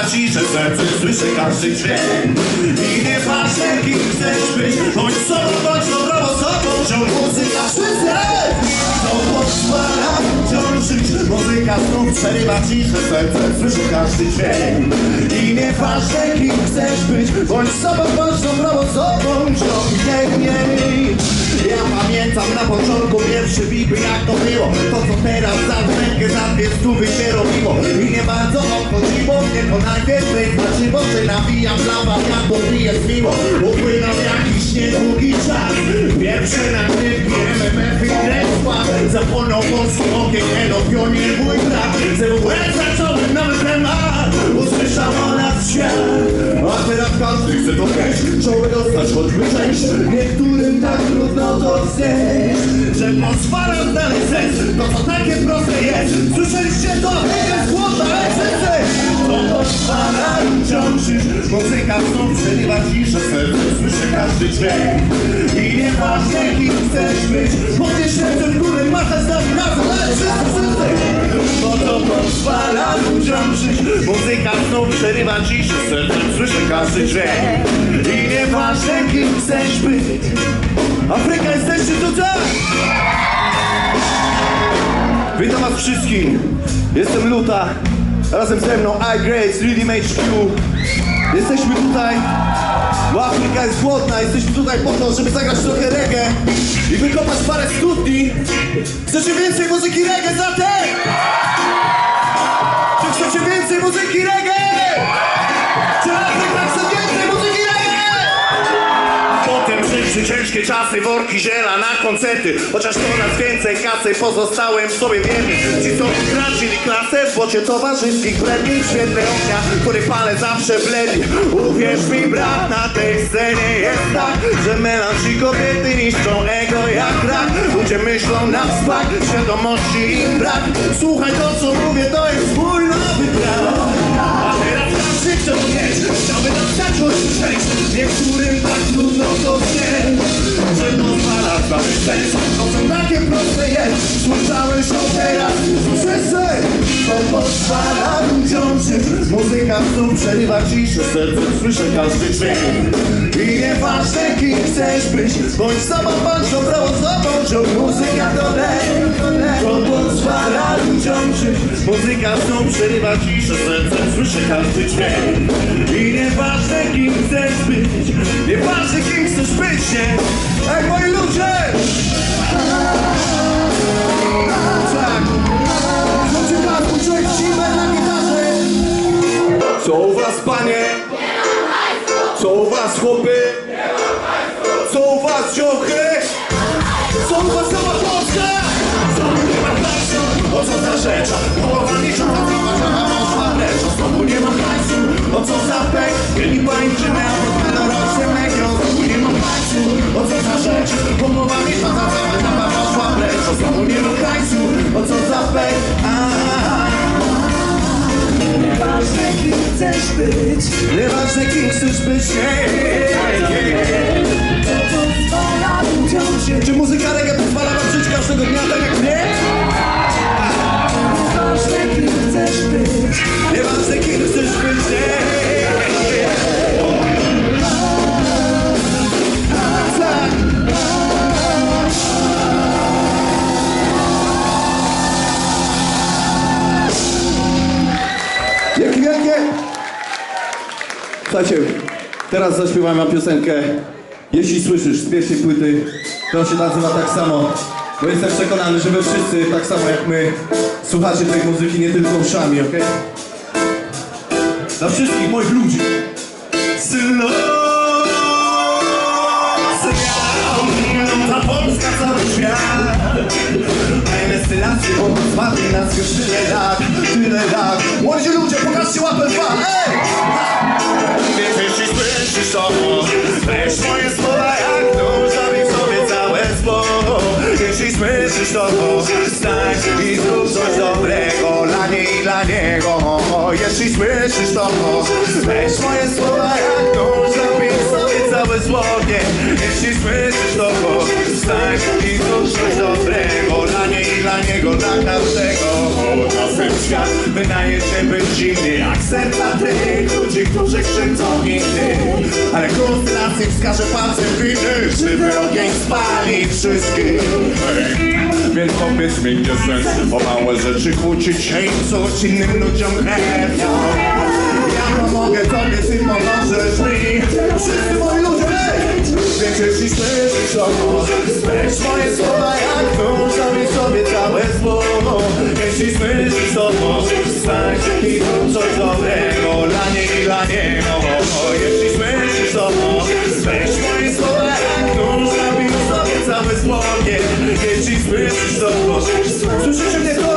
przerywa ciszę Serce słyszy każdy dźwięk. I nieważne kim chcesz być Bądź sobą, bądź dobrą osobą Wciąż muzyka wszyscy To pozwala wciąż żyć Muzyka znów przerywa ciszę Serce słyszy każdy dźwięk. I nieważne kim chcesz być Bądź sobą, bądź dobrą osobą Ciągnie Ja pamiętam na początku pierwszy bipy jak to było. To co teraz za rękę za dwie stówy się robiło. I nie bardzo obchodziło mnie to najwięcej znaczyło Że nawijam dla wariatów i jest miło. Upłynął jakiś niedługi czas. Pierwsze nagrywki MMF i Kresła. Zapłonął polski ogień, elo pionier mój brat. ZWE zacząłem chce to mieć Żeby dostać choćby część Niektórym tak trudno to znieść Że pozwala znaleźć sens To co takie proste jest? Słyszeliście to? Jest głodna, wszyscy To pozwala ludziom żyć Muzyka znów przerywa ciszę. Serce słyszy każdy dźwięk I nieważne kim chcesz być Podnieś ręce w górę, machać Muzyka znów przerywa ciszę Serce słyszy każdy dźwięk I nieważne kim chcesz być Afryka jesteście tutaj! Witam was wszystkich! Jestem Luta, razem ze mną I Grace, Really HQ. Jesteśmy tutaj, bo Afryka jest głodna, jesteśmy tutaj po to, żeby zagrać trochę reggae i wykopać parę studni. Chcecie więcej muzyki reggae zatem? Chcecie więcej muzyki reggae? Czy ciężkie czasy, worki ziela na koncerty. Chociaż nas więcej kasy, pozostałem sobie wierny Ci co utracili klasę w bocie towarzyskich bledni W świetle ognia, który palę zawsze bledni Uwierz mi brat, na tej scenie jest tak Że melanż i kobiety niszczą ego jak rak. Ludzie myślą na smak, świadomości im brak. Słuchaj to co mówię, to jest mój nowy To co takie proste jest. Słyszałeś to teraz? Wszyscy! To pozwala ludziom żyć. Muzyka znów przerywa ciszę Serce słyszę każdy dźwięk. I nieważne kim chcesz być Bądź sobą, bądź dobrą osobą muzyka to lek To pozwala Muzyka znów przerywa ciszę Serce słyszę każdy dźwięk I nieważne kim chcesz być Nieważne kim chcesz być, nie? Ej moi ludzie! Tak tak, uczułeś zimę na gitarze Co u was panie? Co u was chłopy? Co u was ciochy? Co u was cała Polska? Co nie ma hajsu? O co za rzecz? Być Nieważne kim chcesz być, Czy muzyka reggae pozwala wam żyć każdego dnia tak jak mnie? Nieważne kim chcesz być Nieważne kim chcesz być. Dzięki wielkie! Słuchajcie, teraz zaśpiewam wam piosenkę Jeśli słyszysz z pierwszej płyty, to się nazywa tak samo, bo jestem przekonany, że wy wszyscy, tak samo jak my, słuchacie tej muzyki nie tylko uszami, okej? Dla wszystkich moich ludzi. Ta Fajne stylacje, bo spadli nas już tyle lat, tyle lat. Młodzi ludzie, pokażcie łapę dwa, ej! Więc jeśli słyszysz to, weź moje słowa jak nóż, zabij sobie całe zło. Jeśli słyszysz to, stań i zrób coś dobrego dla niej i dla niego. Jeśli słyszysz to, weź moje słowa jak nóż, zabij sobie całe zło. Jeśli słyszysz to, stań dla niego, dla każdego. Czasem świat wydaje się być zimny Jak serca tych ludzi, którzy krzywdzą innych. Ale kurs nas ich wskaże palcem winy Żywy ogień spali wszystkich. Więc powiedz mi, gdzie sens O małe rzeczy kłócić? Się i psuć innym ludziom krew Ja pomogę tobie, ty pomożesz mi Wszyscy 精神健康